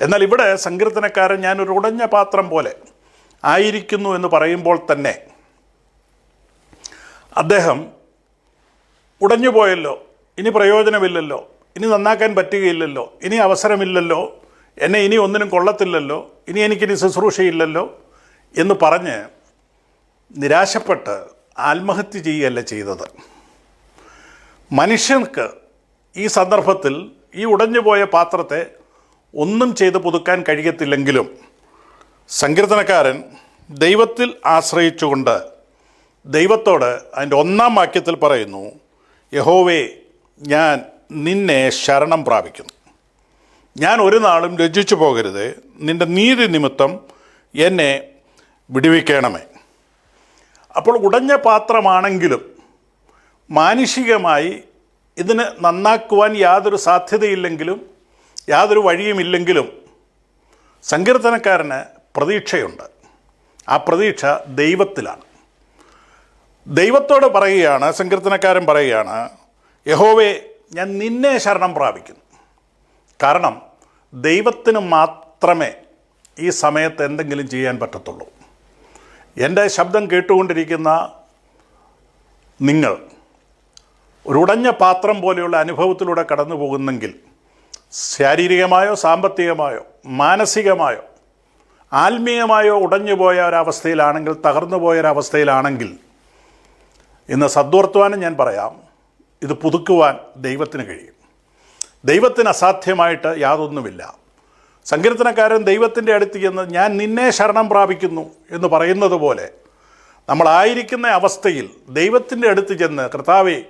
എന്നാൽ ഇവിടെ സങ്കീർത്തനക്കാരൻ ഞാനൊരു ഉടഞ്ഞ പാത്രം പോലെ ആയിരിക്കുന്നു എന്ന് പറയുമ്പോൾ തന്നെ അദ്ദേഹം ഉടഞ്ഞു പോയല്ലോ ഇനി പ്രയോജനമില്ലല്ലോ ഇനി നന്നാക്കാൻ പറ്റുകയില്ലല്ലോ ഇനി അവസരമില്ലല്ലോ എന്നെ ഇനി ഒന്നിനും കൊള്ളത്തില്ലല്ലോ ഇനി എനിക്കിനി ശുശ്രൂഷയില്ലല്ലോ എന്ന് പറഞ്ഞ് നിരാശപ്പെട്ട് ആത്മഹത്യ ചെയ്യുകയല്ല ചെയ്തത്. മനുഷ്യർക്ക് ഈ സന്ദർഭത്തിൽ ഈ ഉടഞ്ഞുപോയ പാത്രത്തെ ഒന്നും ചെയ്ത് പുതുക്കാൻ കഴിയത്തില്ലെങ്കിലും സങ്കീർത്തനക്കാരൻ ദൈവത്തിൽ ആശ്രയിച്ചുകൊണ്ട് ദൈവത്തോട് അതിന്റെ ഒന്നാം വാക്യത്തിൽ പറയുന്നു യഹോവേ ഞാൻ നിന്നെ ശരണം പ്രാപിക്കുന്നു. ഞാൻ ഒരു നാളും ലജ്ജിച്ചു പോകരുത്. നിന്റെ നീതി നിമിത്തം എന്നെ വിടുവിക്കണമേ. അപ്പോൾ ഉടഞ്ഞ പാത്രമാണെങ്കിലും മാനുഷികമായി ഇതിന് നന്നാക്കുവാൻ യാതൊരു സാധ്യതയില്ലെങ്കിലും യാതൊരു വഴിയുമില്ലെങ്കിലും സങ്കീർത്തനക്കാരന് പ്രതീക്ഷയുണ്ട്. ആ പ്രതീക്ഷ ദൈവത്തിലാണ്. ദൈവത്തോട് പറയുകയാണ് സങ്കീർത്തനക്കാരൻ പറയുകയാണ് യഹോവേ ഞാൻ നിന്നെ ശരണം പ്രാപിക്കുന്നു. കാരണം ദൈവത്തിന് മാത്രമേ ഈ സമയത്ത് എന്തെങ്കിലും ചെയ്യാൻ പറ്റത്തുള്ളൂ. എന്റെ ശബ്ദം കേട്ടുകൊണ്ടിരിക്കുന്ന നിങ്ങൾ ഒരുടഞ്ഞ പാത്രം പോലെയുള്ള അനുഭവത്തിലൂടെ കടന്നു പോകുന്നെങ്കിൽ ശാരീരികമായോ സാമ്പത്തികമായോ മാനസികമായോ ആത്മീയമായോ ഉടഞ്ഞുപോയ ഒരവസ്ഥയിലാണെങ്കിൽ തകർന്നു പോയ ഒരവസ്ഥയിലാണെങ്കിൽ ഇന്ന് സദ്വർത്തമാനം ഞാൻ പറയാം ഇത് പുതുക്കുവാൻ ദൈവത്തിന് കഴിയും. ദൈവത്തിന് അസാധ്യമായിട്ട് യാതൊന്നുമില്ല. സങ്കീർത്തനക്കാരൻ ദൈവത്തിന്റെ അടുത്ത് ചെന്ന് ഞാൻ നിന്നെ ശരണം പ്രാപിക്കുന്നു എന്ന് പറയുന്നത് പോലെ നമ്മളായിരിക്കുന്ന അവസ്ഥയിൽ ദൈവത്തിന്റെ അടുത്ത് ചെന്ന് കർത്താവെ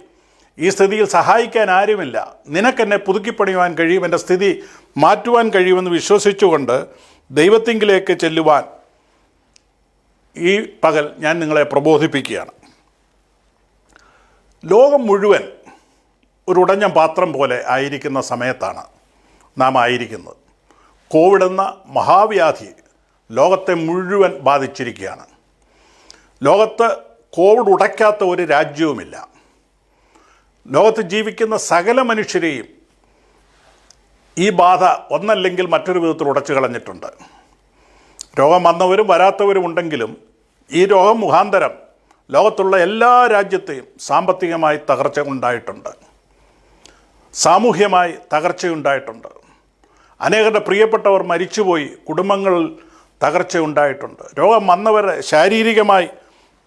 ഈ സ്ഥിതിയിൽ സഹായിക്കാൻ ആരുമില്ല. നിനക്കെന്നെ പുതുക്കിപ്പണിയുവാൻ കഴിയും എന്റെ സ്ഥിതി മാറ്റുവാൻ കഴിയുമെന്ന് വിശ്വസിച്ചുകൊണ്ട് ദൈവത്തിങ്കിലേക്ക് ചെല്ലുവാൻ ഈ പകൽ ഞാൻ നിങ്ങളെ പ്രബോധിപ്പിക്കുകയാണ്. ലോകം മുഴുവൻ ഒരു ഉടഞ്ഞ പാത്രം പോലെ ആയിരിക്കുന്ന സമയത്താണ് നാം ആയിരിക്കുന്നത്. കോവിഡ് എന്ന മഹാവ്യാധി ലോകത്തെ മുഴുവൻ ബാധിച്ചിരിക്കുകയാണ്. ലോകത്ത് കോവിഡ് ഉടയ്ക്കാത്ത ഒരു രാജ്യവുമില്ല. ലോകത്ത് ജീവിക്കുന്ന സകല മനുഷ്യരെയും ഈ ബാധ ഒന്നല്ലെങ്കിൽ മറ്റൊരു വിധത്തിൽ ഉടച്ചു കളഞ്ഞിട്ടുണ്ട്. രോഗം വന്നവരും വരാത്തവരും ഉണ്ടെങ്കിലും ഈ രോഗം മുഖാന്തരം ലോകത്തുള്ള എല്ലാ രാജ്യത്തെയും സാമ്പത്തികമായി തകർച്ച ഉണ്ടായിട്ടുണ്ട്. സാമൂഹ്യമായി തകർച്ചയുണ്ടായിട്ടുണ്ട് അനേകരുടെ പ്രിയപ്പെട്ടവർ മരിച്ചുപോയി കുടുംബങ്ങളിൽ തകർച്ചയുണ്ടായിട്ടുണ്ട് രോഗം വന്നവരെ ശാരീരികമായി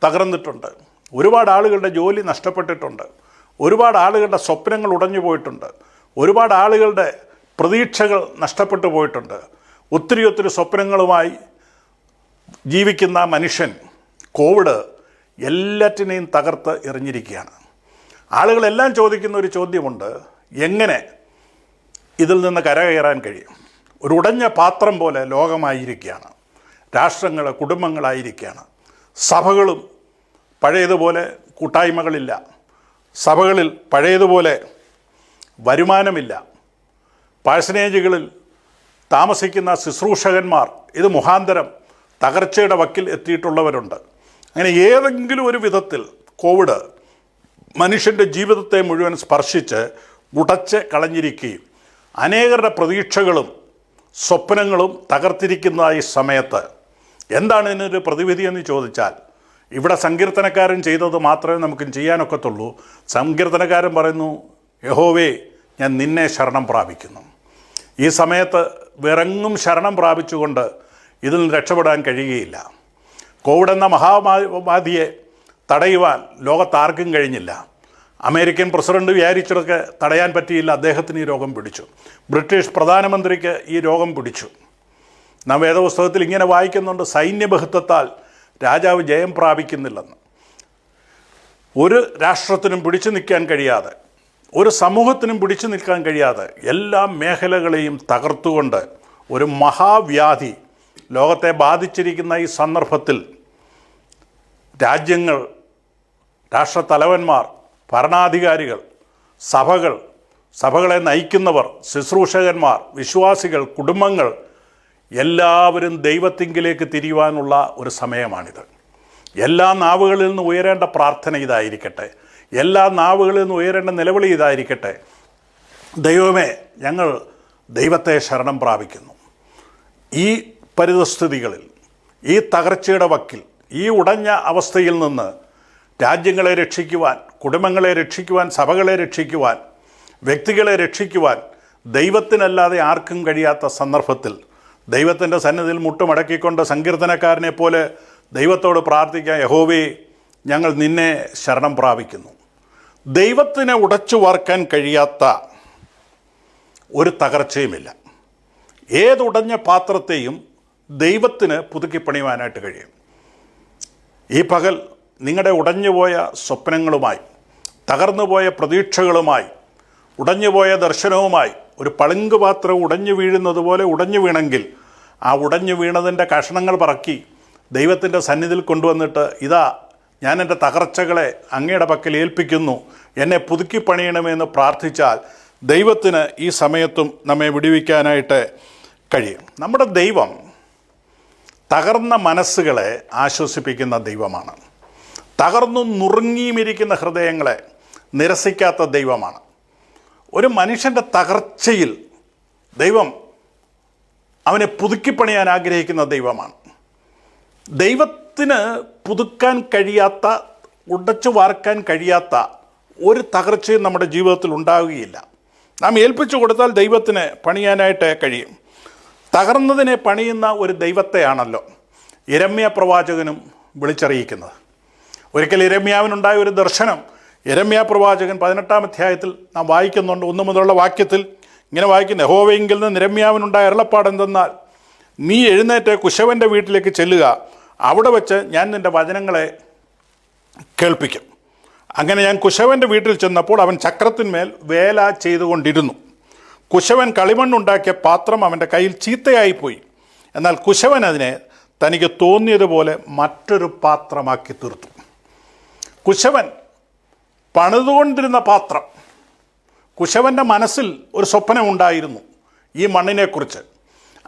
തകർന്നിട്ടുണ്ട്. ഒരുപാട് ആളുകളുടെ ജോലി നഷ്ടപ്പെട്ടിട്ടുണ്ട്. ഒരുപാട് ആളുകളുടെ സ്വപ്നങ്ങൾ ഉടഞ്ഞു പോയിട്ടുണ്ട്. ഒരുപാട് ആളുകളുടെ പ്രതീക്ഷകൾ നഷ്ടപ്പെട്ടു പോയിട്ടുണ്ട്. ഒത്തിരി ഒത്തിരി സ്വപ്നങ്ങളുമായി ജീവിക്കുന്ന മനുഷ്യൻ കോവിഡ് എല്ലാറ്റിനെയും തകർത്ത് എറിഞ്ഞിരിക്കുകയാണ്. ആളുകളെല്ലാം ചോദിക്കുന്ന ഒരു ചോദ്യമുണ്ട് എങ്ങനെ ഇതിൽ നിന്ന് കരകയറാൻ കഴിയും? ഒരു ഉടഞ്ഞ പാത്രം പോലെ ലോകമായിരിക്കുകയാണ്. രാഷ്ട്രങ്ങൾ കുടുംബങ്ങളായിരിക്കുകയാണ്. സഭകളും പഴയതുപോലെ കൂട്ടായ്മകളില്ല. സഭകളിൽ പഴയതുപോലെ വരുമാനമില്ല. പാഴ്സനേജുകളിൽ താമസിക്കുന്ന ശുശ്രൂഷകന്മാർ ഇത് മുഖാന്തരം തകർച്ചയുടെ വക്കിൽ എത്തിയിട്ടുള്ളവരുണ്ട്. അങ്ങനെ ഏതെങ്കിലും ഒരു വിധത്തിൽ കോവിഡ് മനുഷ്യന്റെ ജീവിതത്തെ മുഴുവൻ സ്പർശിച്ച് ഉടച്ച് കളഞ്ഞിരിക്കുകയും അനേകരുടെ പ്രതീക്ഷകളും സ്വപ്നങ്ങളും തകർത്തിരിക്കുന്ന ഈ സമയത്ത് എന്താണ് ഇതിനൊരു പ്രതിവിധി എന്ന് ചോദിച്ചാൽ ഇവിടെ സങ്കീർത്തനക്കാരൻ ചെയ്തത് മാത്രമേ നമുക്ക് ചെയ്യാനൊക്കത്തുള്ളൂ. സങ്കീർത്തനക്കാരൻ പറയുന്നു യഹോവേ ഞാൻ നിന്നെ ശരണം പ്രാപിക്കുന്നു. ഈ സമയത്ത് വിറങ്ങും ശരണം പ്രാപിച്ചുകൊണ്ട് ഇതിൽ നിന്ന് രക്ഷപ്പെടാൻ കഴിയുകയില്ല. കോവിഡ് എന്ന മഹാമാധിയെ തടയുവാൻ ലോകത്താർക്കും കഴിഞ്ഞില്ല. അമേരിക്കൻ പ്രസിഡന്റ് വിചാരിച്ചതൊക്കെ തടയാൻ പറ്റിയില്ല. അദ്ദേഹത്തിന് ഈ രോഗം പിടിച്ചു. ബ്രിട്ടീഷ് പ്രധാനമന്ത്രിക്ക് ഈ രോഗം പിടിച്ചു. നാം വേദപുസ്തകത്തിൽ ഇങ്ങനെ വായിക്കുന്നുണ്ട് സൈന്യബഹുത്വത്താൽ രാജാവ് ജയം പ്രാപിക്കുന്നില്ലെന്ന്. ഒരു രാഷ്ട്രത്തിനും പിടിച്ചു നിൽക്കാൻ കഴിയാതെ ഒരു സമൂഹത്തിനും പിടിച്ചു നിൽക്കാൻ കഴിയാതെ എല്ലാ മേഖലകളെയും തകർത്തുകൊണ്ട് ഒരു മഹാവ്യാധി ലോകത്തെ ബാധിച്ചിരിക്കുന്ന ഈ സന്ദർഭത്തിൽ രാജ്യങ്ങൾ രാഷ്ട്രത്തലവന്മാർ ഭരണാധികാരികൾ സഭകൾ സഭകളെ നയിക്കുന്നവർ ശുശ്രൂഷകന്മാർ വിശ്വാസികൾ കുടുംബങ്ങൾ എല്ലാവരും ദൈവത്തിങ്കിലേക്ക് തിരിയുവാനുള്ള ഒരു സമയമാണിത്. എല്ലാ നാവുകളിൽ നിന്ന് ഉയരേണ്ട പ്രാർത്ഥന ഇതായിരിക്കട്ടെ. എല്ലാ നാവുകളിൽ നിന്ന് ഉയരേണ്ട നിലവിളി ഇതായിരിക്കട്ടെ. ദൈവമേ ഞങ്ങൾ ദൈവത്തെ ശരണം പ്രാപിക്കുന്നു. ഈ പരിതസ്ഥിതികളിൽ ഈ തകർച്ചയുടെ വക്കിൽ ഈ ഉടഞ്ഞ അവസ്ഥയിൽ നിന്ന് രാജ്യങ്ങളെ രക്ഷിക്കുവാൻ കുടുംബങ്ങളെ രക്ഷിക്കുവാൻ സഭകളെ രക്ഷിക്കുവാൻ വ്യക്തികളെ രക്ഷിക്കുവാൻ ദൈവത്തിനല്ലാതെ ആർക്കും കഴിയാത്ത സന്ദർഭത്തിൽ ദൈവത്തിന്റെ സന്നിധിയിൽ മുട്ടുമടക്കിക്കൊണ്ട് സങ്കീർത്തനക്കാരനെ പോലെ ദൈവത്തോട് പ്രാർത്ഥിക്കാൻ യഹോവേ ഞങ്ങൾ നിന്നെ ശരണം പ്രാപിക്കുന്നു. ദൈവത്തിനെ ഉടച്ചു വാർക്കാൻ കഴിയാത്ത ഒരു തകർച്ചയുമില്ല. ഏതുടഞ്ഞ പാത്രത്തെയും ദൈവത്തിന് പുതുക്കിപ്പണിയുവാനായിട്ട് കഴിയും. ഈ പകൽ നിങ്ങളുടെ ഉടഞ്ഞുപോയ സ്വപ്നങ്ങളുമായി തകർന്നുപോയ പ്രതീക്ഷകളുമായി ഉടഞ്ഞുപോയ ദർശനവുമായി ഒരു പളുങ്ക് പാത്രം ഉടഞ്ഞു വീഴുന്നത് പോലെ ഉടഞ്ഞു വീണെങ്കിൽ ആ ഉടഞ്ഞു വീണതിന്റെ കഷണങ്ങൾ പറക്കി ദൈവത്തിന്റെ സന്നിധിയിൽ കൊണ്ടുവന്നിട്ട് ഇതാ ഞാൻ എന്റെ തകർച്ചകളെ അങ്ങയുടെ പക്കൽ ഏൽപ്പിക്കുന്നു. എന്നെ പുതുക്കി പണിയണമെന്ന് പ്രാർത്ഥിച്ചാൽ ദൈവത്തിന് ഈ സമയത്തും നമ്മെ വിടുവിക്കാനായിട്ട് കഴിയും. നമ്മുടെ ദൈവം തകർന്ന മനസ്സുകളെ ആശ്വസിപ്പിക്കുന്ന ദൈവമാണ്. തകർന്നും നുറുങ്ങിയുമിരിക്കുന്ന ഹൃദയങ്ങളെ നിരസിക്കാത്ത ദൈവമാണ്. ഒരു മനുഷ്യന്റെ തകർച്ചയിൽ ദൈവം അവനെ പുതുക്കിപ്പണിയാൻ ആഗ്രഹിക്കുന്ന ദൈവമാണ്. ദൈവത്തിന് പുതുക്കാൻ കഴിയാത്ത ഉടച്ചു വാർക്കാൻ കഴിയാത്ത ഒരു തകർച്ചയും നമ്മുടെ ജീവിതത്തിൽ ഉണ്ടാവുകയില്ല. നാം ഏൽപ്പിച്ചു കൊടുത്താൽ ദൈവത്തിന് പണിയാനായിട്ട് കഴിയും. തകർന്നതിനെ പണിയുന്ന ഒരു ദൈവത്തെയാണല്ലോ ഇരമ്യ പ്രവാചകനും വിളിച്ചറിയിക്കുന്നത്. ഒരിക്കൽ ഇരമ്യാവിനുണ്ടായ ഒരു ദർശനം ഇരമ്യ പ്രവാചകൻ പതിനെട്ടാം അധ്യായത്തിൽ നാം വായിക്കുന്നുണ്ട്. ഒന്നു മുതലുള്ള വാക്യത്തിൽ ഇങ്ങനെ വായിക്കുന്ന യഹോവയെങ്കിൽ നിന്ന് നിരമ്യാവിനുണ്ടായ അരുളപ്പാട് എന്തെന്നാൽ നീ എഴുന്നേറ്റ് കുശവന്റെ വീട്ടിലേക്ക് ചെല്ലുക. അവിടെ വെച്ച് ഞാൻ നിന്റെ വചനങ്ങളെ കേൾപ്പിക്കും. അങ്ങനെ ഞാൻ കുശവന്റെ വീട്ടിൽ ചെന്നപ്പോൾ അവൻ ചക്രത്തിന്മേൽ വേല ചെയ്തുകൊണ്ടിരുന്നു. കുശവൻ കളിമണ്ണുണ്ടാക്കിയ പാത്രം അവന്റെ കയ്യിൽ ചീത്തയായിപ്പോയി. എന്നാൽ കുശവൻ അതിനെ തനിക്ക് തോന്നിയതുപോലെ മറ്റൊരു പാത്രമാക്കി തീർത്തു. കുശവൻ പണിതുകൊണ്ടിരുന്ന പാത്രം കുശവന്റെ മനസ്സിൽ ഒരു സ്വപ്നം ഉണ്ടായിരുന്നു ഈ മണ്ണിനെക്കുറിച്ച്.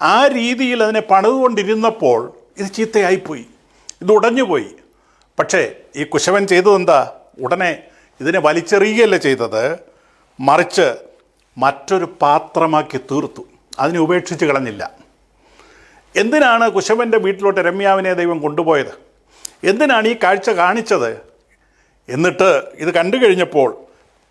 ആ രീതിയിൽ അതിനെ പണിതുകൊണ്ടിരുന്നപ്പോൾ ഇത് ചീത്തയായിപ്പോയി ഇത് ഉടഞ്ഞുപോയി. പക്ഷേ ഈ കുശവൻ ചെയ്തതെന്താ? ഉടനെ ഇതിനെ വലിച്ചെറിയുകയല്ല ചെയ്തത്? മറിച്ച് മറ്റൊരു പാത്രമാക്കി തീർത്തു അതിനെ ഉപേക്ഷിച്ച് കളഞ്ഞില്ല. എന്തിനാണ് കുശവന്റെ വീട്ടിലോട്ട് രമ്യാവിനെ ദൈവം കൊണ്ടുപോയത്? എന്തിനാണ് ഈ കാഴ്ച കാണിച്ചത്? എന്നിട്ട് ഇത് കണ്ടു കഴിഞ്ഞപ്പോൾ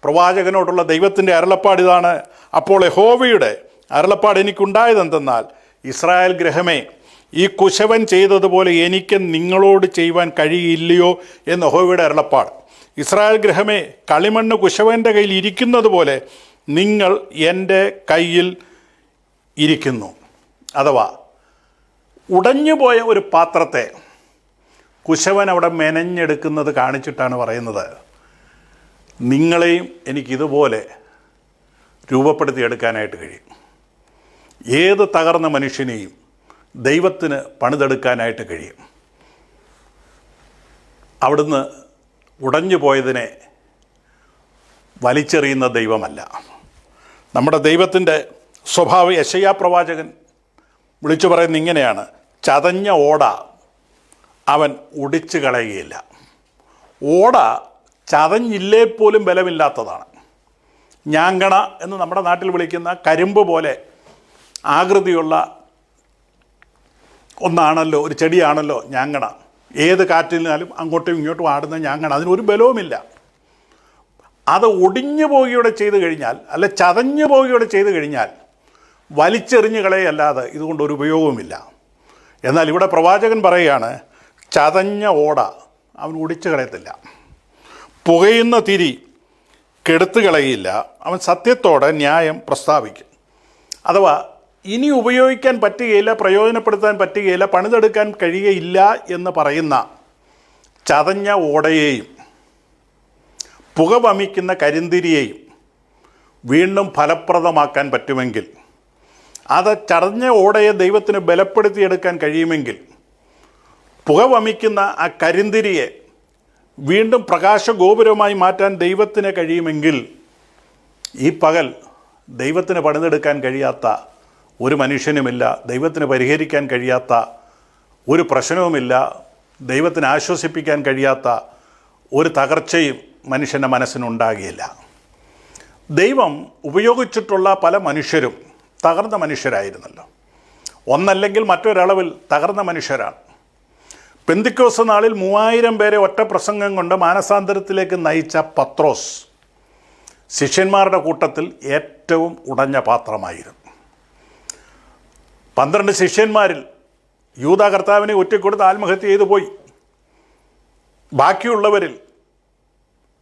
പ്രവാചകനോടുള്ള ദൈവത്തിന്റെ അരുളപ്പാട് ഇതാണ്. അപ്പോൾ യഹോവയുടെ അരുളപ്പാട് എനിക്കുണ്ടായതെന്തെന്നാൽ ഇസ്രായേൽ ഗ്രഹമേ ഈ കുശവൻ ചെയ്തതുപോലെ എനിക്ക് നിങ്ങളോട് ചെയ്യുവാൻ കഴിയില്ലയോ എന്ന് യഹോവയുടെ അരുളപ്പാട്. ഇസ്രായേൽ ഗ്രഹമേ കളിമണ്ണ് കുശവന്റെ കയ്യിൽ ഇരിക്കുന്നത് പോലെ നിങ്ങൾ എന്റെ കയ്യിൽ ഇരിക്കുന്നു. അഥവാ ഉടഞ്ഞുപോയ ഒരു പാത്രത്തെ കുശവൻ അവിടെ മെനഞ്ഞെടുക്കുന്നത് കാണിച്ചിട്ടാണ് പറയുന്നത്. നിങ്ങളെയും എനിക്കിതുപോലെ രൂപപ്പെടുത്തിയെടുക്കാനായിട്ട് കഴിയും. ഏത് തകർന്ന മനുഷ്യനെയും ദൈവത്തിന് പണിതെടുക്കാനായിട്ട് കഴിയും. അവിടുന്ന് ഉടഞ്ഞു പോയതിനെ വലിച്ചെറിയുന്ന ദൈവമല്ല. നമ്മുടെ ദൈവത്തിന്റെ സ്വഭാവ യശയാ പ്രവാചകൻ വിളിച്ചു പറയുന്ന ഇങ്ങനെയാണ്. ചതഞ്ഞ ഓട അവൻ ഒടിച്ചു കളയുകയില്ല. ഓട ചതഞ്ഞില്ലേ പോലും ബലമില്ലാത്തതാണ്. ഞാങ്കണ എന്ന് നമ്മുടെ നാട്ടിൽ വിളിക്കുന്ന കരിമ്പ് പോലെ ആകൃതിയുള്ള ഒന്നാണല്ലോ ഒരു ചെടിയാണല്ലോ ഞാങ്കണ. ഏത് കാറ്റിനാലും അങ്ങോട്ടും ഇങ്ങോട്ടും ആടുന്ന ഞാങ്കണ. അതിനൊരു ബലവുമില്ല. അത് ഒടിഞ്ഞു പോവുകയോടെ ചെയ്തു കഴിഞ്ഞാൽ അല്ല ചതഞ്ഞു പോവുകയോടെ ചെയ്തു കഴിഞ്ഞാൽ വലിച്ചെറിഞ്ഞു കളയല്ലാതെ ഇതുകൊണ്ട് ഒരു ഉപയോഗവുമില്ല. എന്നാൽ ഇവിടെ പ്രവാചകൻ പറയുകയാണ് ചതഞ്ഞ ഓട അവൻ ഒടിച്ചു കളയത്തില്ല. പുകയുന്ന തിരി കെടുത്തു കളയില്ല അവൻ സത്യത്തോടെ ന്യായം പ്രസ്താവിക്കും. അഥവാ ഇനി ഉപയോഗിക്കാൻ പറ്റുകയില്ല പ്രയോജനപ്പെടുത്താൻ പറ്റുകയില്ല പണിതെടുക്കാൻ കഴിയുകയില്ല എന്ന് പറയുന്ന ചതഞ്ഞ ഓടയെയും പുക വമിക്കുന്ന കരിന്തിരിയെയും വീണ്ടും ഫലപ്രദമാക്കാൻ പറ്റുമെങ്കിൽ അത് ചതഞ്ഞ ഓടയെ ദൈവത്തിന് ബലപ്പെടുത്തിയെടുക്കാൻ കഴിയുമെങ്കിൽ പുക വമിക്കുന്ന ആ കരിന്തിരിയെ വീണ്ടും പ്രകാശഗോപുരമായി മാറ്റാൻ ദൈവത്തിന് കഴിയുമെങ്കിൽ ഈ പകൽ ദൈവത്തിന് പണിതെടുക്കാൻ കഴിയാത്ത ഒരു മനുഷ്യനുമില്ല ദൈവത്തിന് പരിഹരിക്കാൻ കഴിയാത്ത ഒരു പ്രശ്നവുമില്ല ദൈവത്തിന് ആശ്വസിപ്പിക്കാൻ കഴിയാത്ത ഒരു തകർച്ചയും മനുഷ്യന്റെ മനസ്സിനുണ്ടാകുകയില്ല ദൈവം ഉപയോഗിച്ചിട്ടുള്ള പല മനുഷ്യരും തകർന്ന മനുഷ്യരായിരുന്നല്ലോ. ഒന്നല്ലെങ്കിൽ മറ്റൊരളവിൽ തകർന്ന മനുഷ്യരാണ്. പെന്തിക്കോസ് നാളിൽ മൂവായിരം പേരെ ഒറ്റ പ്രസംഗം കൊണ്ട് മാനസാന്തരത്തിലേക്ക് നയിച്ച പത്രോസ് ശിഷ്യന്മാരുടെ കൂട്ടത്തിൽ ഏറ്റവും ഉടഞ്ഞ പാത്രമായിരുന്നു. പന്ത്രണ്ട് ശിഷ്യന്മാരിൽ യൂത കർത്താവിനെ ഒറ്റക്കൊടുത്ത് ആത്മഹത്യ ചെയ്തു പോയി. ബാക്കിയുള്ളവരിൽ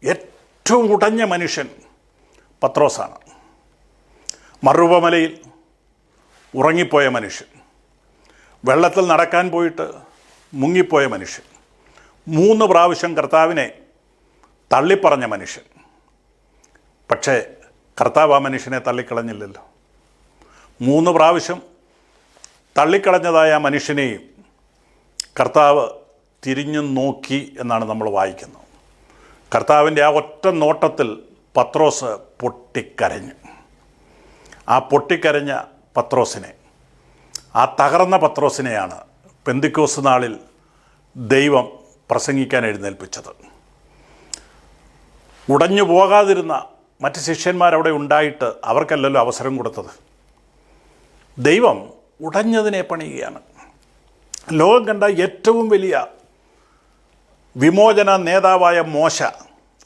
ഏറ്റവും ഉടഞ്ഞ മനുഷ്യൻ പത്രോസാണ്. മറുപമലയിൽ ഉറങ്ങിപ്പോയ മനുഷ്യൻ. വെള്ളത്തിൽ നടക്കാൻ പോയിട്ട് മുങ്ങിപ്പോയ മനുഷ്യൻ. മൂന്ന് പ്രാവശ്യം കർത്താവിനെ തള്ളിപ്പറഞ്ഞ മനുഷ്യൻ. പക്ഷേ കർത്താവ് ആ മനുഷ്യനെ തള്ളിക്കളഞ്ഞില്ലല്ലോ. മൂന്ന് പ്രാവശ്യം തള്ളിക്കളഞ്ഞതായ ആ മനുഷ്യനെയും കർത്താവ് തിരിഞ്ഞു നോക്കി എന്നാണ് നമ്മൾ വായിക്കുന്നത്. കർത്താവിന്റെ ആ ഒറ്റ നോട്ടത്തിൽ പത്രോസ് പൊട്ടിക്കരഞ്ഞു. ആ പൊട്ടിക്കരഞ്ഞ പത്രോസിനെ ആ തകർന്ന പത്രോസിനെയാണ് പെന്തിക്കോസ് നാളിൽ ദൈവം പ്രസംഗിക്കാൻ എഴുന്നേൽപ്പിച്ചത്. ഉടഞ്ഞു പോകാതിരുന്ന മറ്റ് ശിഷ്യന്മാരവിടെ ഉണ്ടായിട്ട് അവർക്കല്ലല്ലോ അവസരം കൊടുത്തത്. ദൈവം ഉടഞ്ഞതിനെ പണിയുകയാണ്. ലോകം കണ്ട ഏറ്റവും വലിയ വിമോചന നേതാവായ മോശ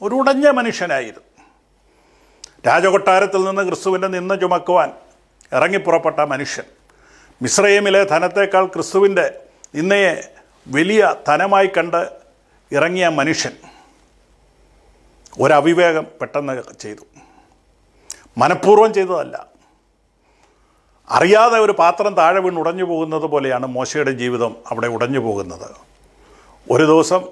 ഒരു ഉടഞ്ഞ മനുഷ്യനായിരുന്നു. രാജകൊട്ടാരത്തിൽ നിന്ന് ക്രിസ്തുവിന്റെ നിന്ന് ചുമക്കുവാൻ ഇറങ്ങിപ്പുറപ്പെട്ട മനുഷ്യൻ. മിശ്രയമിലെ ധനത്തേക്കാൾ ക്രിസ്തുവിന്റെ ഇന്നയെ വലിയ ധനമായി കണ്ട് ഇറങ്ങിയ മനുഷ്യൻ ഒരവിവേകം പെട്ടെന്ന് ചെയ്തു. മനഃപൂർവം ചെയ്തതല്ല. അറിയാതെ ഒരു പാത്രം താഴെ വീണ് ഉടഞ്ഞു പോകുന്നത് പോലെയാണ് മോശയുടെ ജീവിതം അവിടെ ഉടഞ്ഞു പോകുന്നത്. ഒരു ദിവസം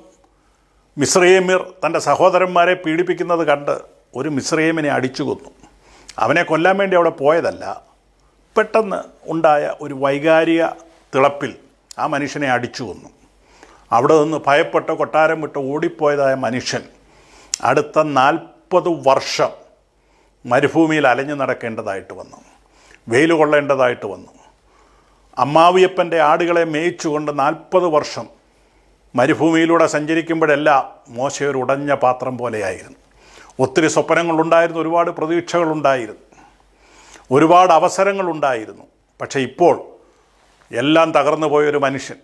മിശ്രയേമിർ തന്റെ സഹോദരന്മാരെ പീഡിപ്പിക്കുന്നത് കണ്ട് ഒരു മിശ്രയേമിനെ അടിച്ചു കൊന്നു. അവനെ കൊല്ലാൻ വേണ്ടി അവിടെ പോയതല്ല പെട്ടെന്ന് ഉണ്ടായ ഒരു വൈകാരിക തിളപ്പിൽ ആ മനുഷ്യനെ അടിച്ചു കൊന്നു. അവിടെ നിന്ന് ഭയപ്പെട്ട് കൊട്ടാരം വിട്ട് ഓടിപ്പോയതായ മനുഷ്യൻ അടുത്ത നാൽപ്പത് വർഷം മരുഭൂമിയിൽ അലഞ്ഞു നടക്കേണ്ടതായിട്ട് വന്നു. വെയിൽ കൊള്ളേണ്ടതായിട്ട് വന്നു. അമ്മാവിയപ്പന്റെ ആടുകളെ മേയിച്ചുകൊണ്ട് നാൽപ്പത് വർഷം മരുഭൂമിയിലൂടെ സഞ്ചരിക്കുമ്പോഴെല്ലാം മോശ ഒരു ഉടഞ്ഞ പാത്രം പോലെയായിരുന്നു. ഒത്തിരി സ്വപ്നങ്ങളുണ്ടായിരുന്നു ഒരുപാട് പ്രതീക്ഷകളുണ്ടായിരുന്നു. ഒരുപാട് അവസരങ്ങളുണ്ടായിരുന്നു. പക്ഷേ ഇപ്പോൾ എല്ലാം തകർന്നു പോയൊരു മനുഷ്യൻ.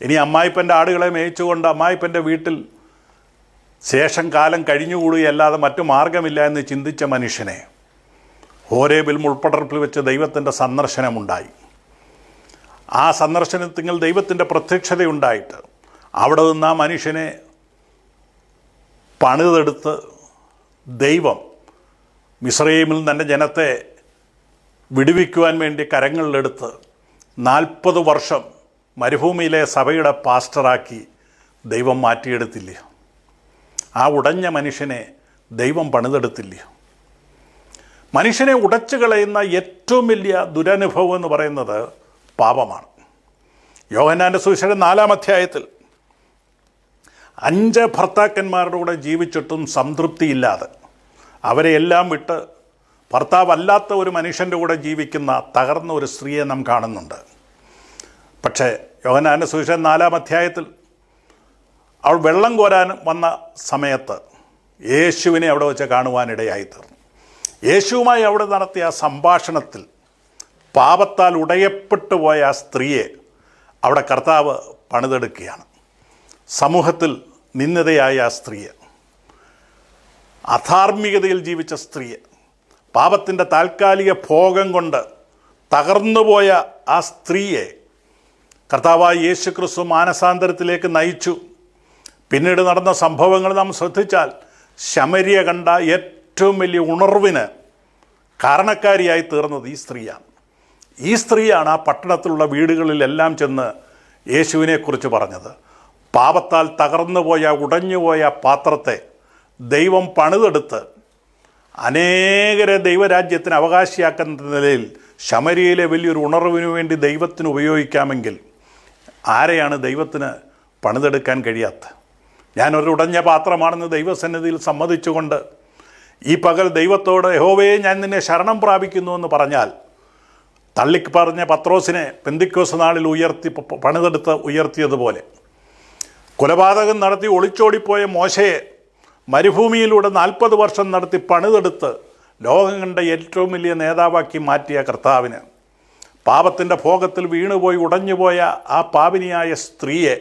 ഇനി അമ്മായിപ്പന്റെ ആടുകളെ മേയിച്ചുകൊണ്ട് അമ്മായിപ്പന്റെ വീട്ടിൽ ശേഷം കാലം കഴിഞ്ഞുകൂടുകയല്ലാതെ മറ്റു മാർഗമില്ല എന്ന് ചിന്തിച്ച മനുഷ്യനെ ഹോരേബിൽ മുൾപ്പടർപ്പിൽ വെച്ച് ദൈവത്തിന്റെ സന്ദർശനമുണ്ടായി. ആ സന്ദർശനത്തിൽ ദൈവത്തിന്റെ പ്രത്യക്ഷതയുണ്ടായിട്ട് അവിടെ നിന്ന് ആ മനുഷ്യനെ പണിതെടുത്ത് ദൈവം മിശ്രൈമിൽ തന്റെ ജനത്തെ വിടുവിക്കുവാൻ വേണ്ടി കരങ്ങളിലെടുത്ത് നാൽപ്പത് വർഷം മരുഭൂമിയിലെ സഭയുടെ പാസ്റ്ററാക്കി ദൈവം മാറ്റിയെടുത്തില്ല? ആ ഉടഞ്ഞ മനുഷ്യനെ ദൈവം പണിതെടുത്തില്ല? മനുഷ്യനെ ഉടച്ചു കളയുന്ന ഏറ്റവും വലിയ ദുരനുഭവം എന്ന് പറയുന്നത് പാപമാണ്. യോഹന്നാന്റെ സുവിശേഷം നാലാം അധ്യായത്തിൽ അഞ്ച് ഭർത്താക്കന്മാരുടെ കൂടെ ജീവിച്ചിട്ടും സംതൃപ്തിയില്ലാതെ അവരെ എല്ലാം വിട്ട് ഭർത്താവല്ലാത്ത ഒരു മനുഷ്യന്റെ കൂടെ ജീവിക്കുന്ന തകർന്ന ഒരു സ്ത്രീയെ നാം കാണുന്നുണ്ട്. പക്ഷേ യോഹനാന്റെ സുവിശേഷം നാലാം അധ്യായത്തിൽ അവൾ വെള്ളം കോരാൻ വന്ന സമയത്ത് യേശുവിനെ അവിടെ വെച്ച് കാണുവാനിടയായി തീർന്നു. യേശുവുമായി അവിടെ നടത്തിയ ആ സംഭാഷണത്തിൽ പാപത്താൽ ഉടയപ്പെട്ടു പോയ ആ സ്ത്രീയെ അവിടെ കർത്താവ് പണിതെടുക്കുകയാണ്. സമൂഹത്തിൽ നിന്ദിതയായ ആ സ്ത്രീയെ അധാർമികതയിൽ ജീവിച്ച സ്ത്രീയെ പാപത്തിന്റെ താൽക്കാലിക ഭോഗം കൊണ്ട് തകർന്നുപോയ ആ സ്ത്രീയെ കർത്താവായ യേശു ക്രിസ്തു മാനസാന്തരത്തിലേക്ക് നയിച്ചു. പിന്നീട് നടന്ന സംഭവങ്ങൾ നാം ശ്രദ്ധിച്ചാൽ ശമരിയ കണ്ട ഏറ്റവും വലിയ ഉണർവിന് കാരണക്കാരിയായി തീർന്നത് ഈ സ്ത്രീയാണ്. ഈ സ്ത്രീയാണ് ആ പട്ടണത്തിലുള്ള വീടുകളിലെല്ലാം ചെന്ന് യേശുവിനെക്കുറിച്ച് പറഞ്ഞത്. പാപത്താൽ തകർന്നുപോയ ഉടഞ്ഞുപോയ പാത്രത്തെ ദൈവം പണിതെടുത്ത് അനേകരെ ദൈവരാജ്യത്തിന് അവകാശിയാക്കുന്ന നിലയിൽ ശമരിയിലെ വലിയൊരു ഉണർവിനു വേണ്ടി ദൈവത്തിന് ഉപയോഗിക്കാമെങ്കിൽ ആരെയാണ് ദൈവത്തിന് പണിതെടുക്കാൻ കഴിയാത്ത ഞാനൊരു ഉടഞ്ഞ പാത്രമാണെന്ന് ദൈവസന്നിധിയിൽ സമ്മതിച്ചുകൊണ്ട് ഈ പകൽ ദൈവത്തോട് യഹോവയെ ഞാൻ നിന്നെ ശരണം പ്രാപിക്കുന്നു എന്ന് പറഞ്ഞാൽ തള്ളി പറഞ്ഞ പത്രോസിനെ പെന്തിക്കോസ് നാളിൽ ഉയർത്തി പണിതെടുത്ത് ഉയർത്തിയതുപോലെ കൊലപാതകം നടത്തി ഒളിച്ചോടിപ്പോയ മോശയെ മരുഭൂമിയിലൂടെ നാൽപ്പത് വർഷം നടത്തി പണിതെടുത്ത് ലോകം കണ്ട ഏറ്റവും വലിയ നേതാവാക്കി മാറ്റിയ കർത്താവിന്. പാപത്തിന്റെ ഭോഗത്തിൽ വീണുപോയി ഉടഞ്ഞുപോയ ആ പാപിനിയായ സ്ത്രീയെ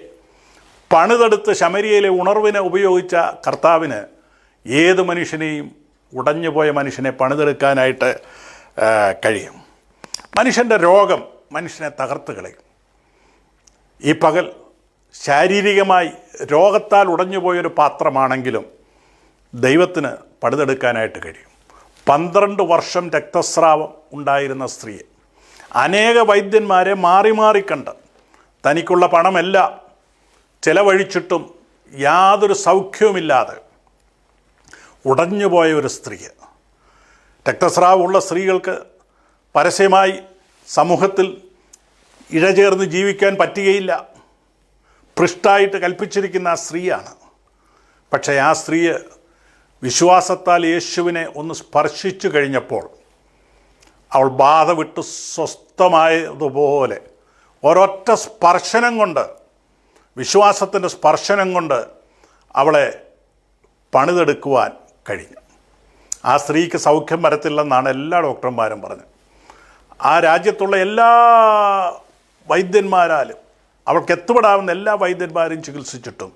പണിതെടുത്ത് ശമരിയയിലെ ഉണർവിനെ ഉപയോഗിച്ച കർത്താവിന് ഏത് മനുഷ്യനെയും ഉടഞ്ഞുപോയ മനുഷ്യനെ പണിതെടുക്കാനായിട്ട് കഴിയും. മനുഷ്യന്റെ രോഗം മനുഷ്യനെ തകർത്ത് കളയും. ഈ പകൽ ശാരീരികമായി രോഗത്താൽ ഉടഞ്ഞുപോയൊരു പാത്രമാണെങ്കിലും ദൈവത്തിന് പണിതെടുക്കാനായിട്ട് കഴിയും. പന്ത്രണ്ട് വർഷം രക്തസ്രാവം ഉണ്ടായിരുന്ന സ്ത്രീയെ അനേക വൈദ്യന്മാരെ മാറി മാറി കണ്ട് തനിക്കുള്ള പണമല്ല ചെലവഴിച്ചിട്ടും യാതൊരു സൗഖ്യവുമില്ലാതെ ഉടഞ്ഞുപോയ ഒരു സ്ത്രീയെ. രക്തസ്രാവമുള്ള സ്ത്രീകൾക്ക് പരസ്യമായി സമൂഹത്തിൽ ഇഴചേർന്ന് ജീവിക്കാൻ പറ്റുകയില്ല. പൃഷ്ടായിട്ട് കൽപ്പിച്ചിരിക്കുന്ന ആ സ്ത്രീയാണ്. പക്ഷേ ആ സ്ത്രീ വിശ്വാസത്താൽ യേശുവിനെ ഒന്ന് സ്പർശിച്ചു കഴിഞ്ഞപ്പോൾ അവൾ ബാധ വിട്ട് സ്വസ്ഥമായതുപോലെ ഒരൊറ്റ സ്പർശനം കൊണ്ട് വിശ്വാസത്തിന്റെ സ്പർശനം കൊണ്ട് അവളെ പണിതെടുക്കുവാൻ കഴിഞ്ഞു. ആ സ്ത്രീക്ക് സൗഖ്യം വരത്തില്ലെന്നാണ് എല്ലാ ഡോക്ടർമാരും പറഞ്ഞത്. ആ രാജ്യത്തുള്ള എല്ലാ വൈദ്യന്മാരാലും അവൾക്ക് എത്തുപെടാവുന്ന എല്ലാ വൈദ്യന്മാരും ചികിത്സിച്ചിട്ടും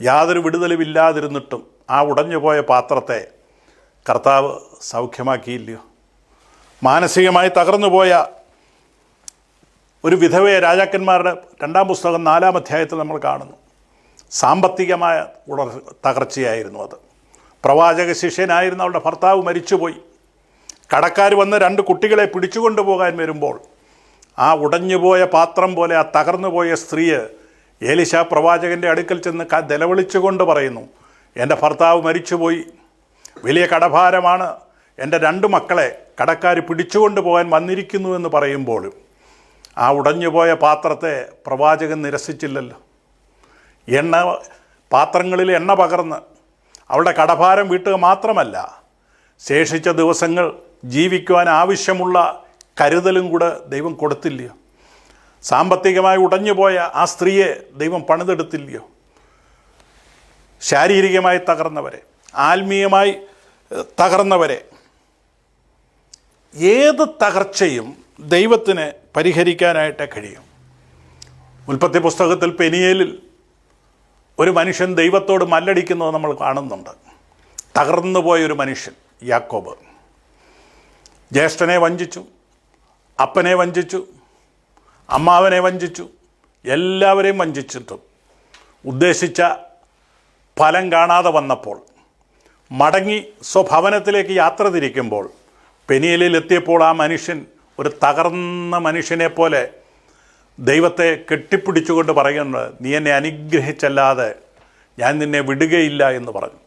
യാതൊരു വിടുതലുമില്ലാതിരുന്നിട്ടും ആ ഉടഞ്ഞുപോയ പാത്രത്തെ കർത്താവ് സൗഖ്യമാക്കിയില്ലയോ? മാനസികമായി തകർന്നുപോയ ഒരു വിധവയെ രാജാക്കന്മാരുടെ രണ്ടാം പുസ്തകം നാലാം അധ്യായത്തിൽ നമ്മൾ കാണുന്നു. സാമ്പത്തികമായ ഉടർ തകർച്ചയായിരുന്നു അത്. പ്രവാചക ശിഷ്യനായിരുന്ന അവളുടെ ഭർത്താവ് മരിച്ചുപോയി. കടക്കാർ വന്ന് രണ്ട് കുട്ടികളെ പിടിച്ചുകൊണ്ടു പോകാൻ വരുമ്പോൾ ആ ഉടഞ്ഞുപോയ പാത്രം പോലെ ആ തകർന്നുപോയ സ്ത്രീയെ ഏലിശ പ്രവാചകന്റെ അടുക്കൽ ചെന്ന് നിലവിളിച്ചുകൊണ്ട് പറയുന്നു എന്റെ ഭർത്താവ് മരിച്ചുപോയി. വലിയ കടഭാരമാണ്. എന്റെ രണ്ട് മക്കളെ കടക്കാർ പിടിച്ചുകൊണ്ട് പോകാൻ വന്നിരിക്കുന്നു എന്ന് പറയുമ്പോൾ ആ ഉടഞ്ഞുപോയ പാത്രത്തെ പ്രവാചകൻ നിരസിച്ചില്ലല്ലോ. എണ്ണ പാത്രങ്ങളിൽ എണ്ണ പകർന്ന് അവളുടെ കടഭാരം വീട്ടുക മാത്രമല്ല ശേഷിച്ച ദിവസങ്ങൾ ജീവിക്കുവാൻ ആവശ്യമുള്ള കരുതലും കൂടെ ദൈവം കൊടുത്തില്ലയോ? സാമ്പത്തികമായി ഉടഞ്ഞുപോയ ആ സ്ത്രീയെ ദൈവം പണിതെടുത്തില്ലയോ? ശാരീരികമായി തകർന്നവരെ ആത്മീയമായി തകർന്നവരെ ഏത് തകർച്ചയും ദൈവത്തിന് പരിഹരിക്കാനായിട്ട് കഴിയും. ഉൽപ്പത്തി പുസ്തകത്തിൽ പെനിയേലിൽ ഒരു മനുഷ്യൻ ദൈവത്തോട് മല്ലടിക്കുന്നത് നമ്മൾ കാണുന്നുണ്ട്. തകർന്നു പോയൊരു മനുഷ്യൻ യാക്കോബ്. ജ്യേഷ്ഠനെ വഞ്ചിച്ചു അപ്പനെ വഞ്ചിച്ചു അമ്മാവനെ വഞ്ചിച്ചു എല്ലാവരെയും വഞ്ചിച്ചിട്ടും ഉദ്ദേശിച്ച ഫലം കാണാതെ വന്നപ്പോൾ മടങ്ങി സ്വഭവനത്തിലേക്ക് യാത്ര തിരിക്കുമ്പോൾ പെനിയലിൽ എത്തിയപ്പോൾ ആ മനുഷ്യൻ ഒരു തകർന്ന മനുഷ്യനെ പോലെ ദൈവത്തെ കെട്ടിപ്പിടിച്ചുകൊണ്ട് പറയുന്നത് നീ എന്നെ അനുഗ്രഹിച്ചല്ലാതെ ഞാൻ നിന്നെ വിടുകയില്ല എന്ന് പറഞ്ഞു.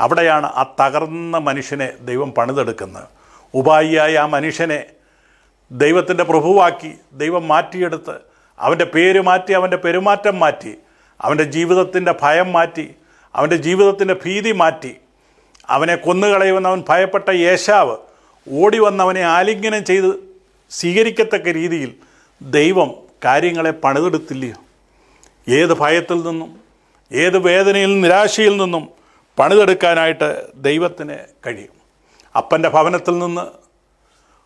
അവിടെയാണ് ആ തകർന്ന മനുഷ്യനെ ദൈവം പണിതെടുക്കുന്നത്. ഉപായിയായ ആ മനുഷ്യനെ ദൈവത്തിന്റെ പ്രഭുവാക്കി ദൈവം മാറ്റിയെടുത്ത് അവന്റെ പേര് മാറ്റി അവന്റെ പെരുമാറ്റം മാറ്റി അവന്റെ ജീവിതത്തിന്റെ ഭയം മാറ്റി അവന്റെ ജീവിതത്തിന്റെ ഭീതി മാറ്റി. അവനെ കൊന്നുകളയുമെന്ന് അവൻ ഭയപ്പെട്ട യേശാവ് ഓടി വന്നവനെ ആലിംഗനം ചെയ്ത് സ്വീകരിക്കത്തക്ക രീതിയിൽ ദൈവം കാര്യങ്ങളെ പണിതെടുത്തില്ലയോ ഏത് ഭയത്തിൽ നിന്നും ഏത് വേദനയിൽ നിരാശയിൽ നിന്നും പണിതെടുക്കാനായിട്ട് ദൈവത്തിന് കഴിയും. അപ്പന്റെ ഭവനത്തിൽ നിന്ന്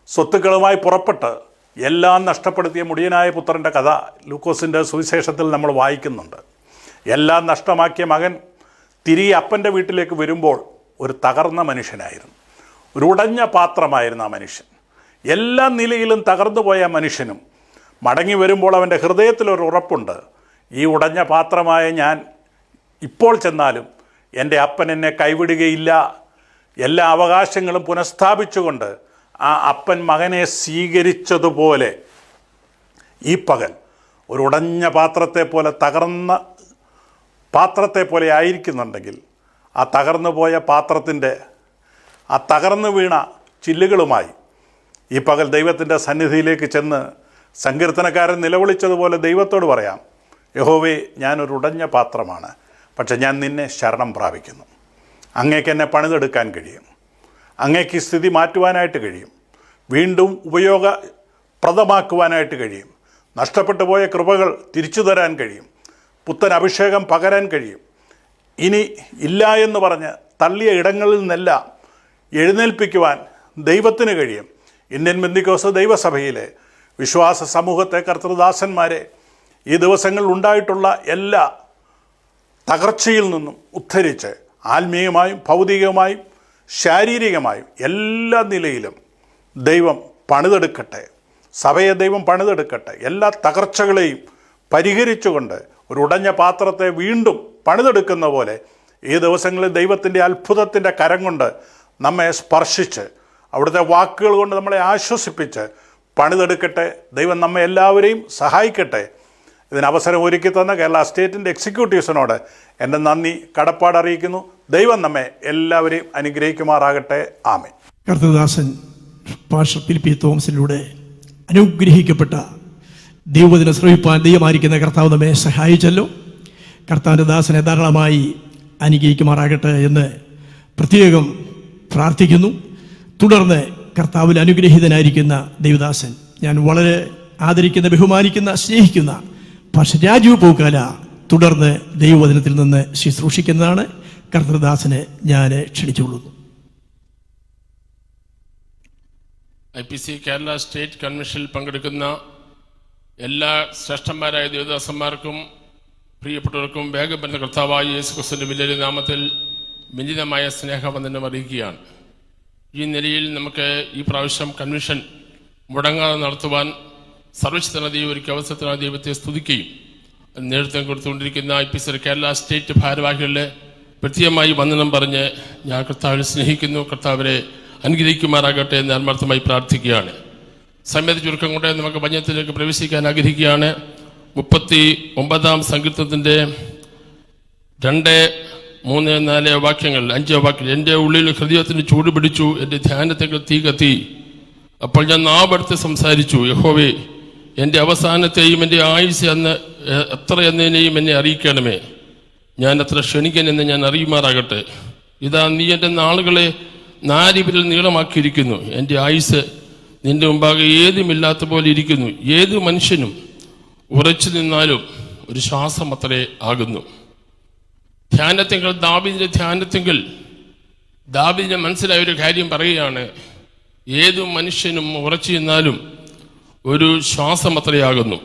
സ്വത്തുക്കളുമായി പുറപ്പെട്ട് എല്ലാം നഷ്ടപ്പെടുത്തിയ മുടിയനായ പുത്രന്റെ കഥ ലൂക്കോസിന്റെ സുവിശേഷത്തിൽ നമ്മൾ വായിക്കുന്നുണ്ട്. എല്ലാം നഷ്ടമാക്കിയ മകൻ തിരികെ അപ്പന്റെ വീട്ടിലേക്ക് വരുമ്പോൾ ഒരു തകർന്ന മനുഷ്യനായിരുന്നു. ഒരു ഉടഞ്ഞ പാത്രമായിരുന്നു ആ മനുഷ്യൻ. എല്ലാ നിലയിലും തകർന്നു പോയ മനുഷ്യനും മടങ്ങി വരുമ്പോൾ അവന്റെ ഹൃദയത്തിലൊരു ഉറപ്പുണ്ട്. ഈ ഉടഞ്ഞ പാത്രമായ ഞാൻ ഇപ്പോൾ ചെന്നാലും എന്റെ അപ്പൻ എന്നെ കൈവിടുകയില്ല. എല്ലാ അവകാശങ്ങളും പുനഃസ്ഥാപിച്ചുകൊണ്ട് ആ അപ്പൻ മകനെ സ്വീകരിച്ചതുപോലെ ഈ പകൽ ഒരു ഉടഞ്ഞ പാത്രത്തെ പോലെ തകർന്ന പാത്രത്തെ പോലെ ആയിരിക്കുന്നുണ്ടെങ്കിൽ ആ തകർന്നു പോയ പാത്രത്തിന്റെ ആ തകർന്നു വീണ ചില്ലുകളുമായി ഈ പകൽ ദൈവത്തിന്റെ സന്നിധിയിലേക്ക് ചെന്ന് സങ്കീർത്തനക്കാരൻ നിലവിളിച്ചതുപോലെ ദൈവത്തോട് പറയാം യഹോവേ ഞാനൊരു ഉടഞ്ഞ പാത്രമാണ് പക്ഷെ ഞാൻ നിന്നെ ശരണം പ്രാപിക്കുന്നു. അങ്ങേക്ക് എന്നെ പണിതെടുക്കാൻ കഴിയും. അങ്ങേക്ക് ഈ സ്ഥിതി മാറ്റുവാനായിട്ട് കഴിയും. വീണ്ടും ഉപയോഗപ്രദമാക്കുവാനായിട്ട് കഴിയും. നഷ്ടപ്പെട്ടു പോയ കൃപകൾ തിരിച്ചു തരാൻ കഴിയും. പുത്തൻ അഭിഷേകം പകരാൻ കഴിയും. ഇനി ഇല്ല എന്ന് പറഞ്ഞ് തള്ളിയ ഇടങ്ങളിൽ നിന്നെല്ലാം എഴുന്നേൽപ്പിക്കുവാൻ ദൈവത്തിന് കഴിയും. ഇന്ത്യൻ ബന്ദിക്കോസ് ദൈവസഭയിലെ വിശ്വാസ സമൂഹത്തെ കർത്തൃദാസന്മാരെ ഈ ദിവസങ്ങളിൽ ഉണ്ടായിട്ടുള്ള എല്ലാ തകർച്ചയിൽ നിന്നും ഉദ്ധരിച്ച് ആത്മീയമായും ഭൗതികമായും ശാരീരികമായും എല്ലാ നിലയിലും ദൈവം പണിതെടുക്കട്ടെ. സഭയെ ദൈവം പണിതെടുക്കട്ടെ. എല്ലാ തകർച്ചകളെയും പരിഹരിച്ചുകൊണ്ട് ഒരു ഉടഞ്ഞ പാത്രത്തെ വീണ്ടും പണിതെടുക്കുന്ന പോലെ ഈ ദിവസങ്ങളിൽ ദൈവത്തിന്റെ അത്ഭുതത്തിന്റെ കരം കൊണ്ട് നമ്മെ സ്പർശിച്ച് അവിടുത്തെ വാക്കുകൾ കൊണ്ട് നമ്മളെ ആശ്വസിപ്പിച്ച് പണിതെടുക്കട്ടെ. ദൈവം നമ്മെ എല്ലാവരെയും സഹായിക്കട്ടെ. ഇതിന് അവസരം ഒരുക്കി തന്ന കേരള സ്റ്റേറ്റിന്റെ എക്സിക്യൂട്ടീവ്സിനോട് എന്റെ നന്ദി കടപ്പാട് അറിയിക്കുന്നു. ദൈവം നമ്മെ എല്ലാവരെയും അനുഗ്രഹിക്കുമാറാകട്ടെ. ആമേ കർത്തദാസൻ പാഷ പി തോമസിലൂടെ അനുഗ്രഹിക്കപ്പെട്ട ദൈവദിന ശ്രമിപ്പാൻ ദൈവമായിരിക്കുന്ന കർത്താവ് നമ്മെ സഹായിച്ചല്ലോ. കർത്താവിന്റെ ദാസനെ ധാരാളമായി അനുഗ്രഹിക്കുമാറാകട്ടെ എന്ന് പ്രത്യേകം പ്രാർത്ഥിക്കുന്നു. തുടർന്ന് കർത്താവിൽ അനുഗ്രഹീതനായിരിക്കുന്ന ദൈവദാസൻ ഞാൻ വളരെ ആദരിക്കുന്ന ബഹുമാനിക്കുന്ന സ്നേഹിക്കുന്ന പക്ഷെ രാജീവ് പൂക്കാല തുടർന്ന് ദൈവവചനത്തിൽ നിന്ന് ശുശ്രൂഷിക്കുന്നതാണ്. കർത്തൃദാസനെ ഞാൻ ക്ഷണിച്ചുകൊള്ളുന്നു. I P C Kerala state കൺവെൻഷനിൽ പങ്കെടുക്കുന്ന എല്ലാ ശ്രേഷ്ഠന്മാരായ ദേവദാസന്മാർക്കും പ്രിയപ്പെട്ടവർക്കും വേഗം ബന്ധ കർത്താവായ യേശു ക്രിസ്തുവിന്റെ വലിയ നാമത്തിൽ വിനിതമായ സ്നേഹവന്ദനം അറിയിക്കുകയാണ്. ഈ നിലയിൽ നമുക്ക് ഈ പ്രാവശ്യം കൺവെൻഷൻ മുടങ്ങാതെ നടത്തുവാൻ സർവശക്തന ഒരു കവസത്തിന ദൈവത്തെ സ്തുതിക്കുകയും നേതൃത്വം കൊടുത്തുകൊണ്ടിരിക്കുന്ന I P C Kerala state ഭാരവാഹികളിലെ പ്രത്യേകമായി വന്ദനം പറഞ്ഞ് ഞാൻ കർത്താവിനെ സ്നേഹിക്കുന്നു. കർത്താവിനെ അനുഗ്രഹിക്കുമാറാകട്ടെ എന്ന് ആത്മാർത്ഥമായി പ്രാർത്ഥിക്കുകയാണ്. സമയത്ത് ചുരുക്കം കൊണ്ട് നമുക്ക് പഞ്ചായത്തിലേക്ക് പ്രവേശിക്കാൻ ആഗ്രഹിക്കുകയാണ്. മുപ്പത്തി ഒമ്പതാം സങ്കീർത്തത്തിന്റെ രണ്ട് മൂന്ന് നാല് വാക്യങ്ങൾ അഞ്ച് വാക്യങ്ങൾ. എന്റെ ഉള്ളിൽ ഹൃദയത്തിന് ചൂട് പിടിച്ചു എന്റെ ധ്യാനത്തേക്ക് തീ കത്തി. അപ്പോൾ ഞാൻ നാവെടുത്ത് സംസാരിച്ചു യഹോവേ എന്റെ അവസാനത്തെയും എന്റെ ആയുസ് എന്ന് എത്ര എന്നതിനെയും എന്നെ അറിയിക്കണമേ. ഞാൻ അത്ര ക്ഷണിക്കനെന്ന് ഞാൻ അറിയുമാറാകട്ടെ. ഇതാ നീ എന്റെ നാളുകളെ നാലിവരിൽ നീളമാക്കിയിരിക്കുന്നു. എന്റെ ആയുസ് നിന്റെ മുമ്പാകെ ഏതുമില്ലാത്ത പോലെ ഇരിക്കുന്നു. ഏത് മനുഷ്യനും ഉറച്ചു നിന്നാലും ഒരു ശ്വാസം അത്രേ ആകുന്നു. ധ്യാനത്തിങ്കൽ ദാബിദിന്റെ ധ്യാനത്തിങ്കൽ ദാബിദിന് മനസ്സിലായ ഒരു കാര്യം പറയുകയാണ് ഏത് മനുഷ്യനും ഉറച്ചു നിന്നാലും ഒരു ശ്വാസം അത്രയാകുന്നു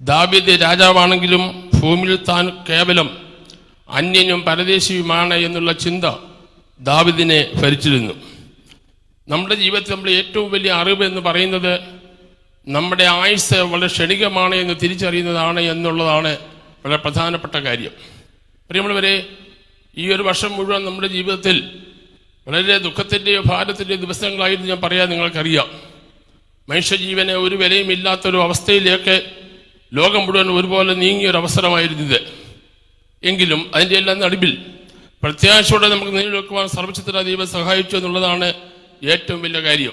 ദാബിദ് രാജാവാണെങ്കിലും ഭൂമിയിൽ താൻ കേവലം അന്യനും പരദേശിയുമാണ് എന്നുള്ള ചിന്ത ദാബിദിനെ ഭരിച്ചിരുന്നു. നമ്മുടെ ജീവിതത്തിൽ നമ്മൾ ഏറ്റവും വലിയ അറിവ് എന്ന് പറയുന്നത് നമ്മുടെ ആയുസ് വളരെ ക്ഷണികമാണ് എന്ന് തിരിച്ചറിയുന്നതാണ് എന്നുള്ളതാണ് വളരെ പ്രധാനപ്പെട്ട കാര്യം. പ്രിയമുള്ളവരെ ഈ ഒരു വർഷം മുഴുവൻ നമ്മുടെ ജീവിതത്തിൽ വളരെ ദുഃഖത്തിന്റെയോ ഭാരത്തിന്റെയോ ദിവസങ്ങളായിരുന്നു ഞാൻ പറയാൻ നിങ്ങൾക്കറിയാം. മനുഷ്യജീവനെ ഒരു വിലയും ഇല്ലാത്തൊരു അവസ്ഥയിലേക്ക് ലോകം മുഴുവൻ ഒരുപോലെ നീങ്ങിയൊരു അവസരമായിരുന്നു ഇത് എങ്കിലും അതിന്റെ എല്ലാം നടുവിൽ പ്രത്യാശയോടെ നമുക്ക് നേടിവെക്കുവാൻ സർവചിത്ര ദൈവം സഹായിച്ചു എന്നുള്ളതാണ് ഏറ്റവും വലിയ കാര്യം.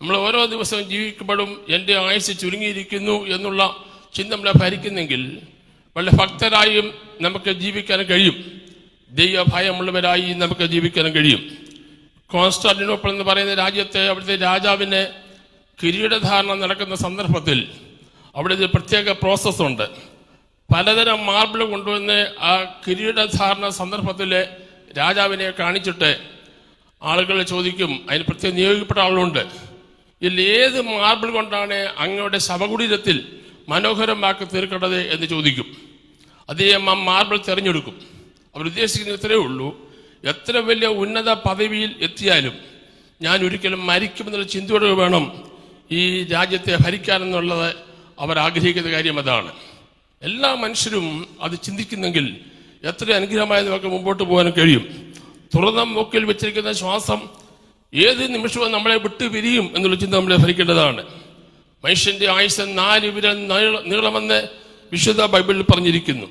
നമ്മൾ ഓരോ ദിവസവും ജീവിക്കുമ്പോഴും എന്റെ ആയുസ് ചുരുങ്ങിയിരിക്കുന്നു എന്നുള്ള ചിന്ത നമ്മളെ ഭരിക്കുന്നെങ്കിൽ വളരെ ഭക്തരായും നമുക്ക് ജീവിക്കാൻ കഴിയും. ദൈവഭയമുള്ളവരായി നമുക്ക് ജീവിക്കാൻ കഴിയും. കോൺസ്റ്റാന്റിനോപ്പിൾ എന്ന് പറയുന്ന രാജ്യത്തെ അവിടുത്തെ രാജാവിനെ കിരീടധാരണം നടക്കുന്ന സന്ദർഭത്തിൽ അവിടെ ഒരു പ്രത്യേക പ്രോസസ്സുണ്ട് പലതരം മാർബിൾ കൊണ്ടുവന്ന് ആ കിരീടധാരണ സന്ദർഭത്തിൽ രാജാവിനെ കാണിച്ചിട്ട് ആളുകൾ ചോദിക്കും അതിന് പ്രത്യേകം നിയോഗിക്കപ്പെട്ട ആളുണ്ട് ഇതിൽ ഏത് മാർബിൾ കൊണ്ടാണ് അങ്ങയുടെ ശവകുടീരത്തിൽ മനോഹരമാക്കി തീർക്കേണ്ടത് എന്ന് ചോദിക്കും. അദ്ദേഹം ആ മാർബിൾ തിരഞ്ഞെടുക്കും. അവർ ഉദ്ദേശിക്കുന്നത് ഇത്രയേ ഉള്ളൂ. എത്ര വലിയ ഉന്നത പദവിയിൽ എത്തിയാലും ഞാൻ ഒരിക്കലും മരിക്കുമെന്നുള്ള ചിന്തയോടെ വേണം ഈ രാജ്യത്തെ ഭരിക്കാനെന്നുള്ളത് അവർ ആഗ്രഹിക്കുന്ന കാര്യം അതാണ്. എല്ലാ മനുഷ്യരും അത് ചിന്തിക്കുന്നെങ്കിൽ എത്ര അനുഗ്രഹമായി നമുക്ക് മുമ്പോട്ട് പോകാൻ കഴിയും. തുറന്ന മൂക്കിൽ വെച്ചിരിക്കുന്ന ശ്വാസം ഏത് നിമിഷവും നമ്മളെ വിട്ടു പിരിയും എന്നുള്ള ചിന്ത നമ്മളെ ഭരിക്കേണ്ടതാണ്. മനുഷ്യന്റെ ആയുസ് നാല് വിരൽ നീള- നീളമെന്ന് വിശുദ്ധ ബൈബിളിൽ പറഞ്ഞിരിക്കുന്നു.